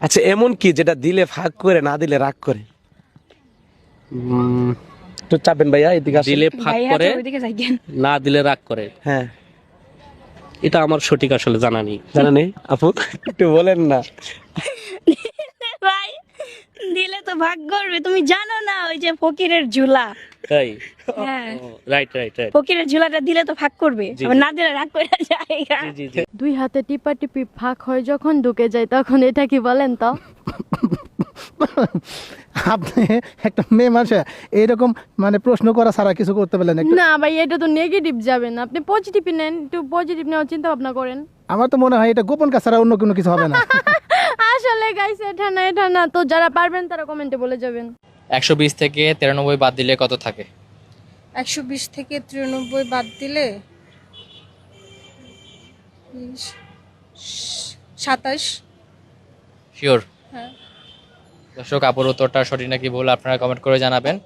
আচ্ছা এমন কি যেটা দিলে ফাঁক করে না দিলে রাগ করে? উম, একটু চাপেন ভাইয়া এদিকে দিলে ফাঁক করে তো না দিলে রাগ করে। হ্যাঁ। এটা আমার সঠিক আসলে জানা নেই। জানা নেই? আপু একটু বলেন না। তো ভাগ করবে তুমি জানো না ওই যে ফকিরের ঝুলা। তাই? হ্যাঁ। রাইট রাইট রাইট ফকিরের ঝুলাটা দিলে তো ভাগ করবে আবার না দিলে রাগ করে যায় জি জি জি। দুই হাতে টিপা টিপি ফাঁক হয় যখন ঢুকে যায় তখন এটা কি বলেন তো? আপনি একটা মেয়ে মানুষ এইরকম মানে প্রশ্ন করা ছাড়া কিছু করতে পারলেন না। না ভাই এটা তো নেগেটিভ যাবেন আপনি পজিটিভ নেন একটু পজিটিভ নেওয়ার চিন্তা ভাবনা করেন। আমার তো মনে হয় এটা গোপন কাজ ছাড়া অন্য কোনো কিছু হবে না। গাইস এটা না এটা না তো যারা পারবেন তারা কমেন্টে বলে যাবেন। একশো বিশ থেকে তিরানব্বই বাদ দিলে কত থাকে? একশো বিশ থেকে তিরানব্বই বাদ দিলে সাতাশ। শিওর হ্যাঁ। দর্শক আপুর উত্তরটা সঠিক নাকি ভুল আপনারা কমেন্ট করে জানাবেন।